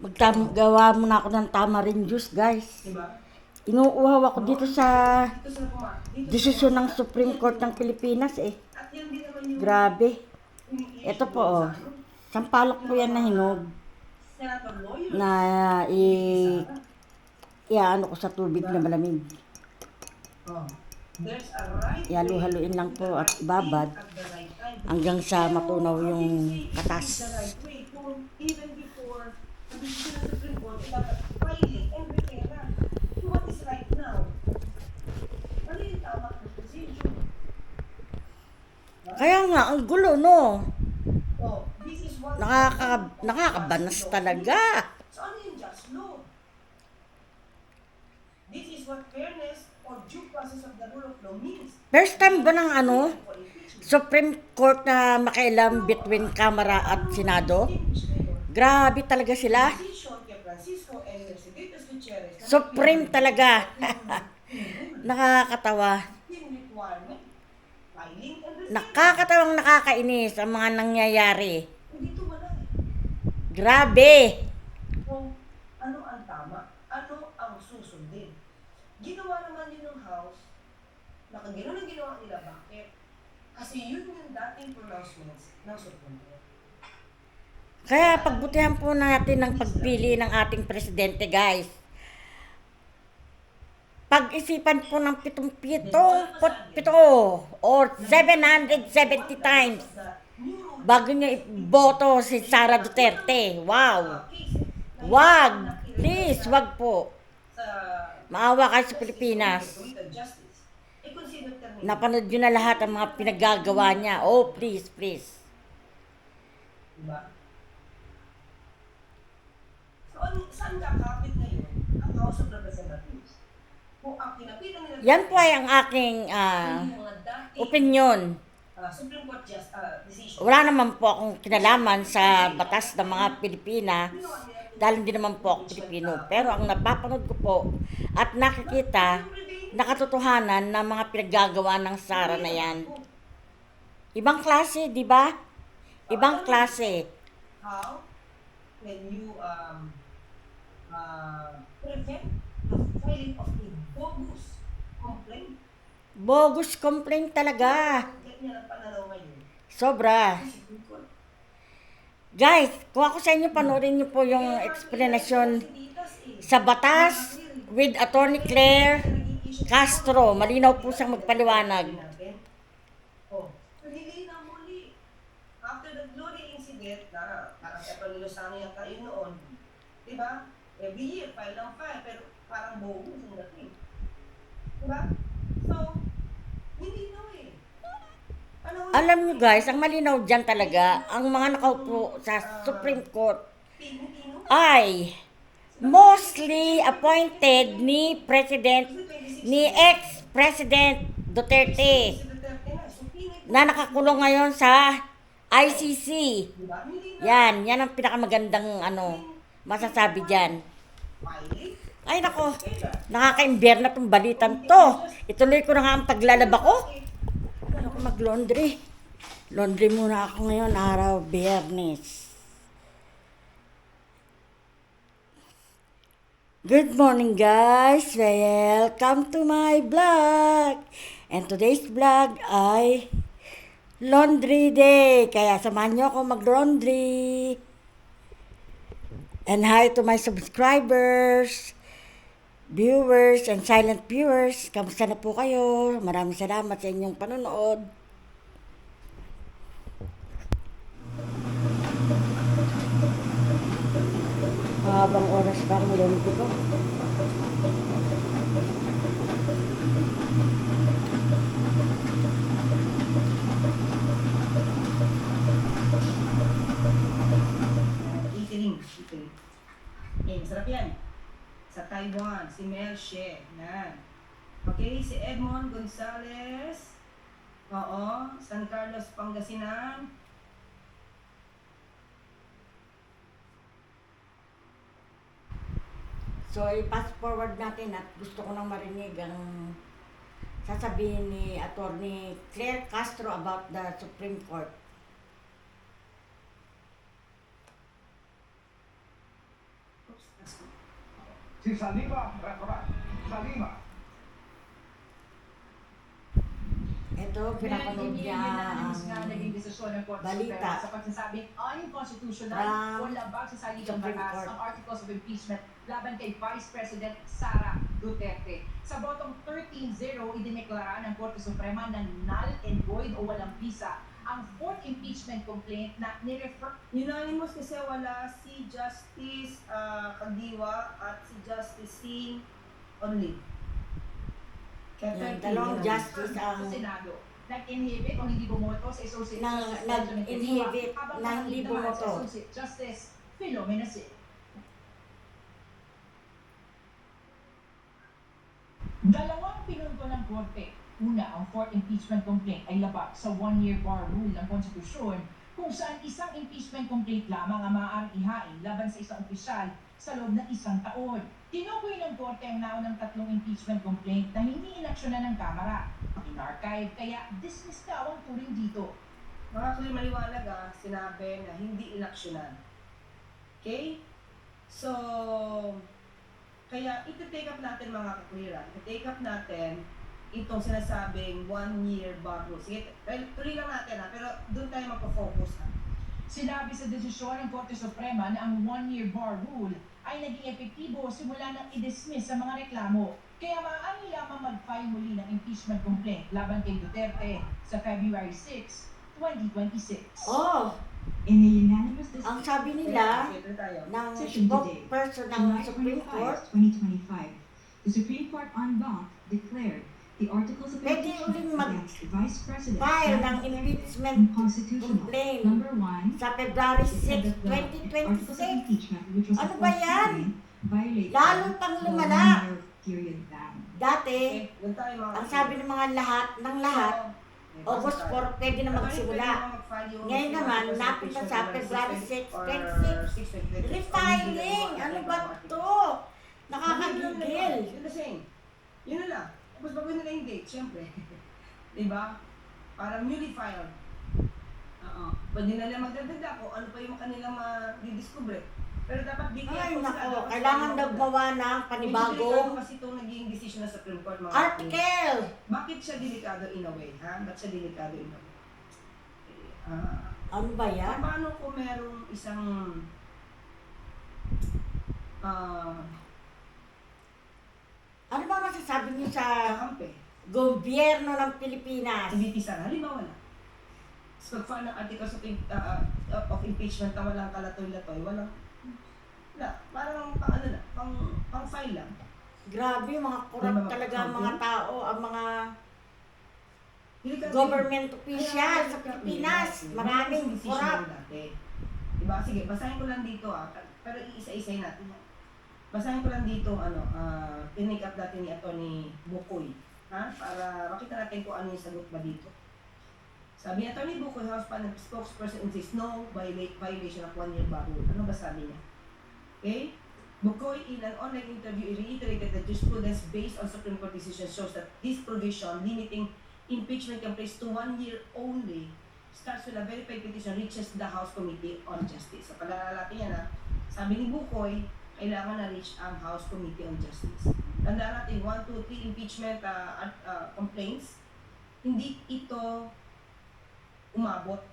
Maggawa muna ako ng tamarin juice, guys. Diba? Inuuhaw ako dito sa desisyon ng Supreme Court ng Pilipinas eh. Grabe. Ito po, oh. sa Sampalok po yan na hinog na i... Iyaano ko sa tubig na malamig. Oh. Ihalo-haluin lang po at babad hanggang sa matunaw yung katas. So what is right now? Ano yung? Kaya nga, ang gulo, no? Oh, this is what Nakaka, nakakabanas talaga. So ano just law? This is what fairness or due process of the rule of law means. First time ba ng ano. Supreme Court na makialam between Kamara at Senado? Grabe talaga sila. Supreme talaga. Nakakatawa. Nakakatawang nakakainis ang mga nangyayari. Grabe. Kung ano ang tama, ano ang susundin. Ginawa naman yun ng House, nakaganoon ang ginawa nila, bakit? Kasi yun yung dating pronouncements ng Supreme. Kaya pagbutihan po natin ng pagpili ng ating presidente, guys. Pag-isipan po ng pitong pitong pito or 770 times bago niya iboto si Sara Duterte. Wow. Wag. Please, wag po. Maawa kayo sa Pilipinas. Napanood nyo na lahat ang mga pinaggagawa niya. Oh, please, please. Diba? So, ano, saan kakapit ngayon ang House of Representatives? Kung ang kinapitan nila... Yan po ay ang aking dating opinion. ah, Supreme Court just, ah, decision. Wala naman po akong kinalaman sa batas ng mga Pilipina Ginawa nila dahil hindi naman po ako Pilipino. Pero ang napapanood ko po at nakikita, nakatotohanan ng mga pinaggagawa ng Sara na yan. Ibang klase, di ba? Ibang klase. How can you um, uh, prevent the filing of a bogus complaint? Bogus complaint talaga. Ganyan ang pananaw ngayon. Sobra. Guys, kung ako sa inyo, panoorin niyo po yung explanation sa batas with Attorney Claire Castro. Malinaw po siyang magpaliwanag. Oh, na muli. After the Glory incident, na parang sa Lozano yata yun noon, di ba? Every year, file lang file, pero parang bogus ang dating. Di ba? So, hindi na eh. Ano, Alam niyo guys, ang malinaw dyan talaga, ang mga nakaupo sa Supreme Court ay mostly appointed ni President, ni ex-President Duterte na, nakakulong ngayon sa ICC. Di ba? Hindi na Yan, yan ang pinakamagandang ano, masasabi dyan. Ay nako, nakaka-imber na tong balitan to. Ituloy ko na nga ang paglalaba ko. Ano ko mag-laundry? Laundry muna ako ngayon, araw, biyernes. Good morning guys! Welcome to my vlog! And today's vlog ay laundry day. Kaya samahan niyo ako mag-laundry. And hi to my subscribers, viewers, and silent viewers. Kamusta na po kayo? Maraming salamat sa inyong panonood. Habang oras parang linggo ko. Eating. Eating. Okay, masarap yan. Sa Taiwan, si Mel She. Yan. Okay, si Edmond Gonzalez. Oo, San Carlos, Pangasinan. So, i-fast forward natin at gusto ko nang marinig ang sasabihin ni Attorney Claire Castro about the Supreme Court. Si Salima Restaurant. Salima. Ito, pinapanood niya ang balita. Sa pagsasabing unconstitutional o labag sa saligang batas ang articles of impeachment laban kay Vice President Sara Duterte. Sa botong 13-0, idineklara ng Korte Suprema na null and void o walang visa ang fourth impeachment complaint na nirefer Unanimous kasi wala si Justice ah, Kagiwa at si Justice Singh only. Kaya 13, dalawang justice ang sa Senado. Nag-inhibit o hindi bumoto sa Associate Nang- Justice nag-inhibit na hindi bumoto. Justice Philomena Sin. Dalawang pinunto ng korte. Una, ang fourth impeachment complaint ay labag sa one-year bar rule ng konstitusyon kung saan isang impeachment complaint lamang ang maaaring ihain laban sa isang opisyal sa loob ng isang taon. Tinukoy ng korte ang naunang tatlong impeachment complaint na hindi inaksyonan ng Kamara. In-archive, kaya dismiss daw ang turing dito. Mga kuya maliwanag ah, sinabi na hindi inaksyonan. Okay? So, kaya iti-take up natin mga kakuya, iti-take up natin itong sinasabing one-year bar rule. Sige, well, tuloy lang natin ha, pero doon tayo magpo-focus ha. Sinabi sa desisyon ng Korte Suprema na ang one-year bar rule ay naging epektibo simula nang i-dismiss sa mga reklamo. Kaya maaari lamang mag-file muli ng impeachment complaint laban kay Duterte sa February 6, 2026. Oh, In a unanimous ang decision sabi nila ng Session today. spokesperson ng Supreme 25, Court, 2025, the Supreme Court en banc declared Pwede uling mag- against the Vice President file ng impeachment complaint Number one, sa February it said 6, that the articles of 2026. impeachment which was Ano ba yan? Lalo pang the lumala. one-year period ban. Dati, mga ang sabi ng mga lahat, ng lahat, August basta tayo. 4, pwede na magsimula. mag-file Ngayon naman, impeachment napunta sa February February 6 6, or 26. 6, 2026. Refiling! Ano ba to? Nakakagigil. Na. Yun na lang. Tapos bago nila yung date, syempre. diba? Para newly filed. Oo. Pwede na lang magdadagdag kung ano pa yung kanilang ma-discover. Pero dapat di Ay, nako, Dapat kailangan daw gumawa ng Medyo delikado kasi itong naging decision ng Supreme Court mga article. Bakit siya delikado in a way, ha? Bakit siya delikado in a way? Ah, Ano ba yan? paano kung merong isang ah, Ano ba masasabi niyo sa kakampi? gobyerno ng Pilipinas? Hindi tisa, halimbawa na. So, pag-file ng articles of, im- ah, ah, of impeachment na walang kalatoy-latoy, walang, wala, parang pang ano na, pang, pang file lang. Grabe, mga korap talaga ang mga tao, ang mga government official Kaya, sa Pilipinas. kaya, Maraming dati. Diba? Sige, basahin ko lang dito ah. Pero iisa-isay natin yan. Basahin ko lang dito, ano, uh, tinick up dati ni Atty. Bukoy. Ha? Para makita natin kung ano yung sagot ba dito. Sabi ni Atty. Bukoy, House Panel spokesperson insists no viola- violation of one-year rule. Ano ba sabi niya? Okay? Bukoy, in an online interview, reiterated that jurisprudence based on Supreme Court decision shows that this provision limiting impeachment complaints to one year only starts when a verified petition reaches the House Committee on Justice. So, palalalatin yan ha. Sabi ni Bukoy, kailangan na-reach ang House Committee on Justice. Tandaan natin, 1, 2, 3 impeachment uh, uh, complaints, hindi ito umabot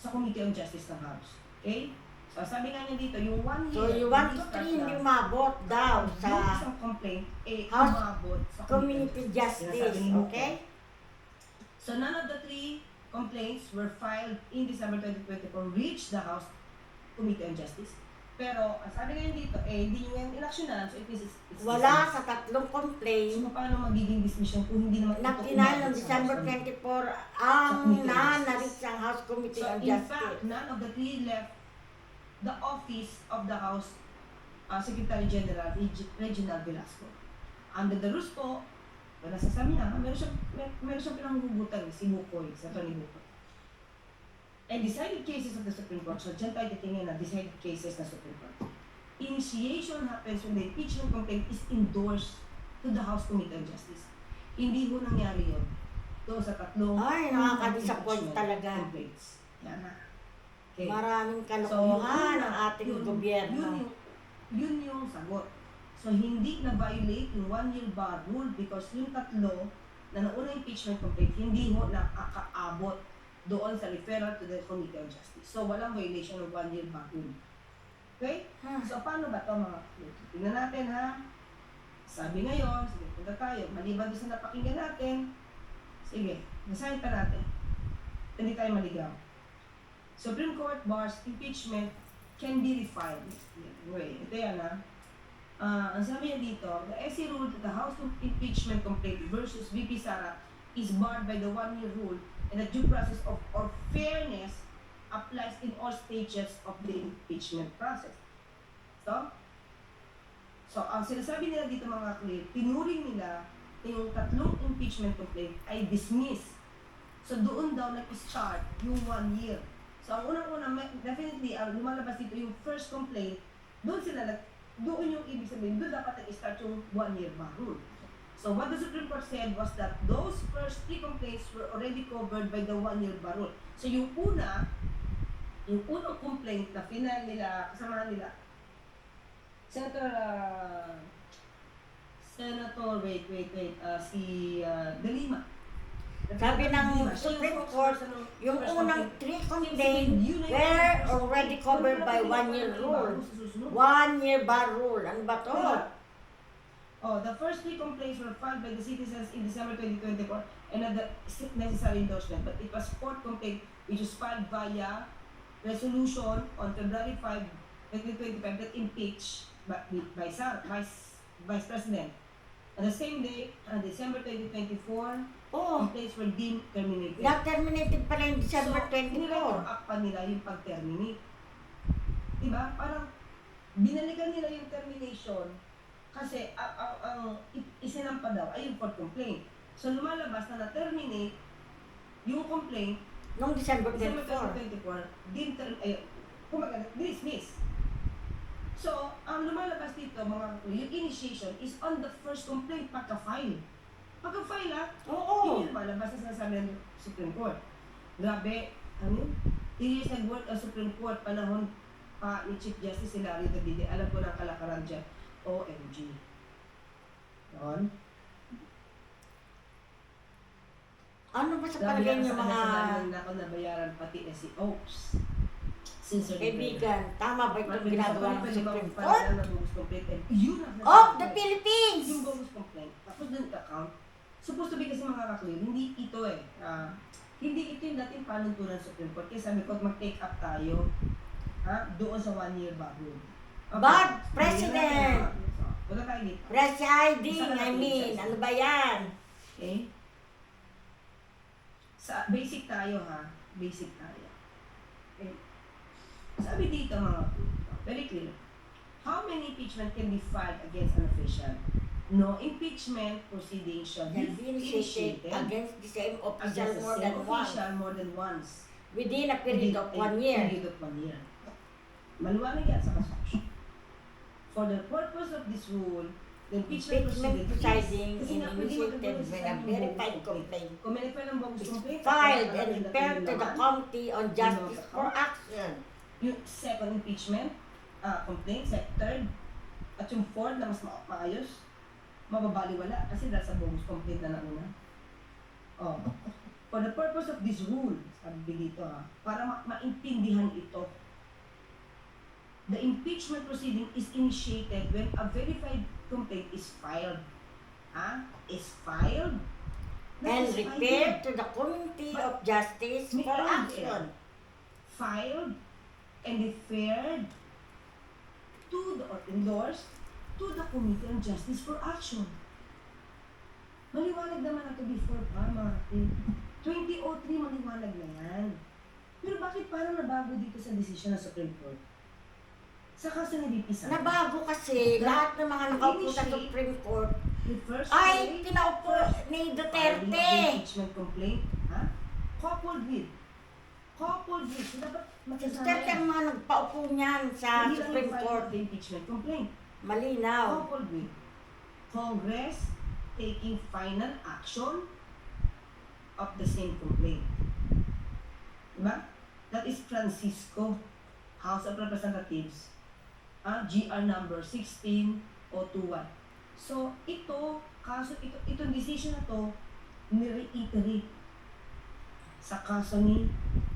sa Committee on Justice ng House. Okay? So, sabi nga niya dito, yung one So, year, yung 1 to start 3 hindi umabot daw Yung sa isang complaint, eh, House umabot sa community justice. Bukoy. Okay? So none of the three complaints were filed in December 2024 reached the House Committee on Justice. Pero, ang sabi ngayon dito, eh, hindi nyo yung inaksyonan, so it means it's, Wala sa tatlong complaint So, paano magiging dismission kung hindi naman na ito kinal noong sa December House Committee? 24 ang Committee on na Justice. na-reach ang House Committee So, on in Justice. fact, none of the three left the office of the House uh, Secretary General, Reg- Reginald Velasco. Under the rules po, wala sa sabi na, meron siyang, mer meron siyang pinanghugutan, si Bukoy, sa Tony Bukoy. And decided cases of the Supreme Court, so dyan tayo titingin na decided cases na Supreme Court. Initiation happens when the impeachment complaint is endorsed to the House Committee on Justice. Hindi ho nangyari yun. Doon sa tatlong Ay, nakaka-disappoint talaga. complaints. Yan na. Okay. Maraming So, kalokohan yun ang ating yun- gobyerno. Yun yung, yun yung sagot. So, hindi na-violate yung one-year bar rule because yung tatlo na nauna impeachment complaint, hindi ho nakakaabot doon sa referral to the Committee on Justice. So, walang violation ng one-year bar rule. Okay? So, paano ba ito mga kapatid? Tingnan natin ha. Sabi ngayon, sige, punta tayo. Maliban doon sa napakinggan natin, sige, nasahin pa natin. Hindi tayo maligaw. Supreme Court bars impeachment can be refined. Wait, ito yan ha. Ah, ang sabi niya dito, the SC rule that the House of Impeachment Complaint versus VP Sara is barred by the one-year rule and the due process of or fairness applies in all stages of the impeachment process. So, so ang sinasabi nila dito mga clear, tinuring nila yung tatlong impeachment complaint ay dismiss. So doon daw nag-start yung one year. So ang unang-una, definitely, ang lumalabas dito yung first complaint, doon sila doon yung ibig sabihin, doon dapat nag-start yung one year bar rule. So what the Supreme Court said was that those first three complaints were already covered by the one year bar rule. So yung una, yung unang complaint na final nila, kasamahan nila, Senator, uh, Senator, wait, wait, wait, uh, si uh, De Lima. Sabi ng Supreme Court, Yung unang three Ibig complaint sabihin, yun na yung were already covered by pa one rin year iba rule. sa susunod. One year bar rule. Ano ba to? Oh, the first three complaints were filed by the citizens in December 2024 and had the necessary endorsement. But it was fourth complaint which was filed via resolution on February 5, 2025 that impeached by, by Vice, Vice President. On the same day, on December 2024, Oh, complaints were deemed terminated. na-terminated pala yung December so, 24. niretroact pa nila yung pag-terminate. Diba? Parang binalikan nila yung termination kasi ang, ang, ang i- isinampa daw ay yung court complaint. So lumalabas na na-terminate yung complaint Noong December December 24. 2024, din ter- ay, kumaga, dismiss. So, ang lumalabas dito, mga yung initiation is on the first complaint pagka-file. Pagka-file ah, Oo. yun yung lumalabas na sinasabi ng Supreme Court. Grabe, ano yun? Three years nag-work ang Supreme Court, panahon pa ni Chief Justice Hilario Davide. Alam ko ng kalakaran dyan. OMG. Yun. Ano ba sa palagay niyo mga kanya na ako nabayaran pati na si Oaks. Kaibigan? Tama ba itong ginagawa ng Supreme Court? Of the Philippines! Yung bogus complaint. Tapos dun account. Supposed to be kasi mga kaklir, hindi ito eh. ah, hindi ito yung dating panuntunan sa Supreme Court. Kaya sabi ko, mag-take up tayo ha, doon sa one year bago. But, President! Presiding, I mean, ano ba yan? Okay? Sa basic tayo ha. Basic tayo. Okay? Sabi dito mga very clear. How many impeachment can be filed against an official? No impeachment proceeding shall be initiated against the same official the more than once more than once. within a period of Within a one year. Period of one year. Maluwanag yan sa Constitution. For the purpose of this rule, the impeachment, Impeachment proceeding Kasi in initiated when sa a verified complaint Kung may nagpile ng is complaint, filed and kailangan referred to the Committee on Justice for action. yung second impeachment ah complaint, set third, at yung fourth na mas ma- maayos, mababaliwala kasi dahil sa bogus complaint na nauna. Oh. For the purpose of this rule, sabi dito ha, para ma- maintindihan ito, the impeachment proceeding is initiated when a verified complaint is filed. Ha? Is filed? Not And is referred to the Committee of Justice for action. filed and referred to the or endorsed to the Committee on Justice for Action. Maliwanag naman na to before pa, kapatid. 2003, maliwanag na yan. Pero bakit parang nabago dito sa desisyon ng Supreme Court? Sa kaso ng VP Sara? Nabago kasi lahat ng mga nakaupo sa Initiate. Supreme Court The first ay complaint, pinaupo ni filing of Duterte. impeachment complaint, ha? Coupled with, coupled with, so dapat Si magkasama Duterte yan. ang mga nagpaupo niyan sa Hindi lang Supreme yung filing Court. of the impeachment complaint. Malinaw. Coupled with Congress taking final action of the same complaint. Diba? That is Francisco, House of Representatives, ah, GR number 16021. So, ito, kaso, ito, itong decision na to, ni-reiterate sa kaso ni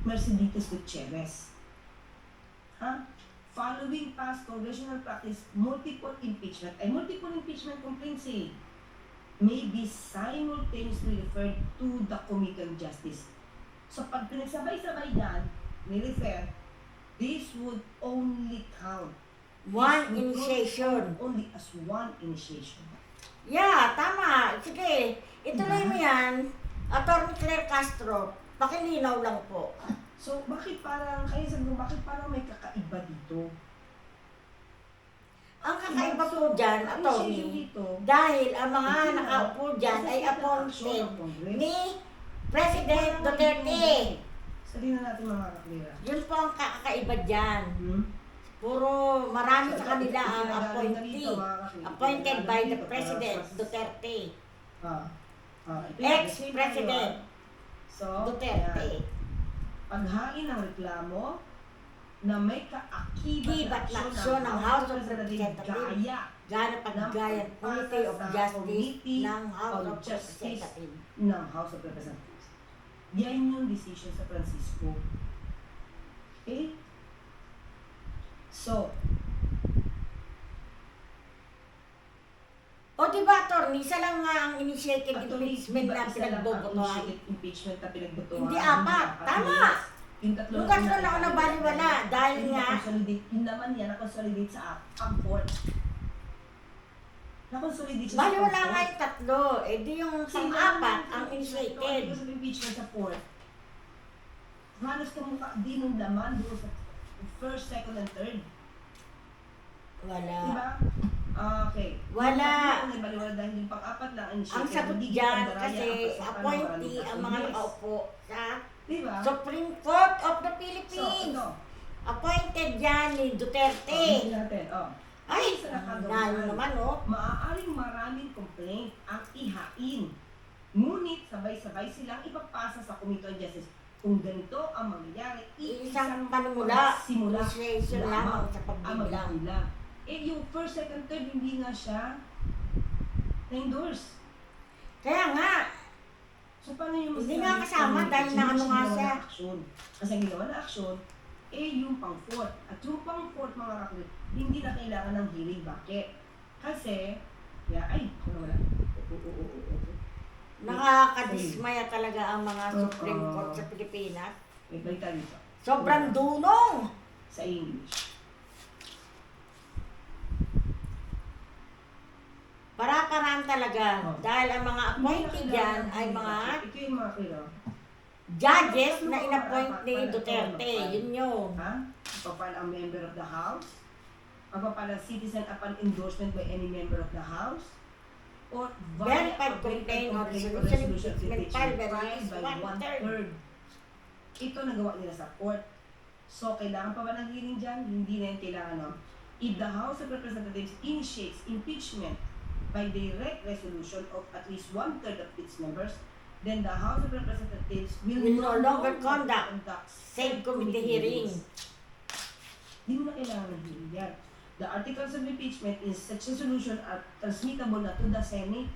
Mercedes Gutierrez. Ha? Following past congressional practice, multiple impeachment, ay multiple impeachment complaints eh, may be simultaneously referred to the Committee on Justice. So pag pinagsabay-sabay yan, ni-refer, this would only count. One initiation. Only as one initiation. Yeah, tama. Sige, ituloy mo yan. Attorney Claire Castro, pakilinaw lang po. So bakit parang, kaya sabi ko, bakit parang may kakaiba dito? Ang kakaiba po dyan, Ang initiation attorney, dito, dahil ang mga Hindi na. nakaupo dyan ay Kasi action appointed ng Congress. ni President Duterte. Sabihin na natin mga kaklira. Yun po ang kakaiba dyan. Hmm? Puro marami sa kanila ang appointee. Appointed by the President Duterte. Ah. Ah, Ex-President Duterte. yan. Paghain ng reklamo na may kaakibat Kibat na aksyon ng House of Representatives gaya Gana paggayan Committee of Justice ng House of. Representatives. ng House of Representatives. Yan yung decision sa Francisco. Okay? So, O di ba, attorney, isa lang nga ang initiated Actually, impeachment di ba na isa lang ang pinagbobotohan. initiated impeachment na pinagbotohan? Hindi apat. Tama. Yung tatlo Yung na tatlo na ako nabaliwala dahil Yung nga, na-consolidate, yun naman yan, na-consolidate sa ang court. Na-consolidate siya bali sa wala court. nga yung tatlo. Eh di yung pang-apat ang initiated. Of impeachment sa court. Halos kamukha din ng laman doon sa first, second, and third. Wala. Diba? Okay. Wala. Yung baliwala dahil yung pang-apat lang ang Ang sagot dyan kasi appointee ang mga nakaupo sa Diba? Supreme Court of the So, Philippines. ito. Appointed yan ni Duterte. Hindi natin. Oh. Ay, nalo naman oh. Maaaring maraming complaint ang ihain. Ngunit sabay-sabay silang ipapasa sa Committee on Justice. Kung ganito ang mangyayari, Isang panimula, simula initiation lamang sa ang pagbibilang. magbibilang. Eh, yung first, second, third, hindi nga siya na-endorse. Kaya nga, So, paano yung Hindi nga kasama dahil na ano nga siya. aksyon? Kasi ang ginawa na aksyon, eh yung pang fourth. At yung pang fourth mga kaklit, hindi na kailangan ng hearing. Bakit? Kasi, yeah, ay, ano wala. Oo, oo, oo, oo. Nakakadismaya talaga ang mga Oo. Supreme Court sa Pilipinas. May balita. Sobrang dunong! Sa English. Para-paraan talaga. Dahil ang mga appointee dyan ay mga Ito yung mga kilo. judges na inappoint ni Duterte. Yun yun. Ha? Papal ang member of the House? Papal ang citizen upon endorsement by any member of the House? Or or complaint resolution of at least by one third. Ito nagawa nila sa court. So, kailangan pa ba ng hearing dyan? Hindi na yan kailangan, no? If the House of Representatives initiates impeachment by direct resolution of at least one-third of its members, then the House of Representatives will, Will no longer conduct said said committee hearing. Hindi mo na kailangan ng hearing yan. The articles of impeachment in such resolution are transmittable na to the Senate.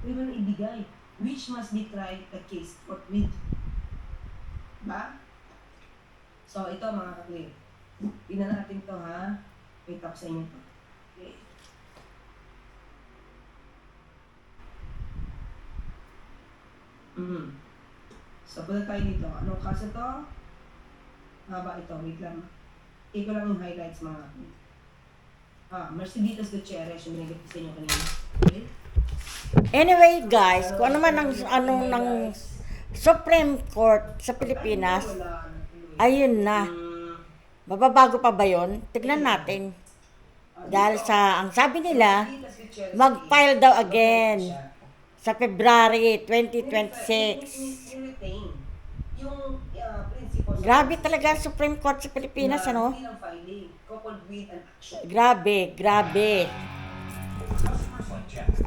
Mo na ibigay, which must be tried the case forthwith. Ba? So, ito mga kakli. Tingnan natin to ha. Wait up sa inyo to. Okay. Mm. So, punta tayo dito. Anong kaso to? Haba ito. Wait lang. Iko lang yung highlights mga kakli. Ah, Mercedes Gutierrez yung binigay ko sa inyo kanina. Okay? Anyway guys, kung ano man ang anong ng Supreme Court sa Pilipinas, ayun na. Mm, Mababago pa ba yon? Tignan natin. Dahil sa, ang sabi nila, mag-file daw again sa February Ni-retain 2026. yung uh, principles. Grabe talaga Supreme Court sa Pilipinas, na ano? Hindi lang filing, coupled with an action. Grabe, grabe.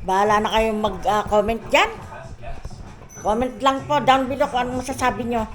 Bahala na kayong mag-comment dyan. Best guess. Comment lang po down below kung ano masasabi nyo.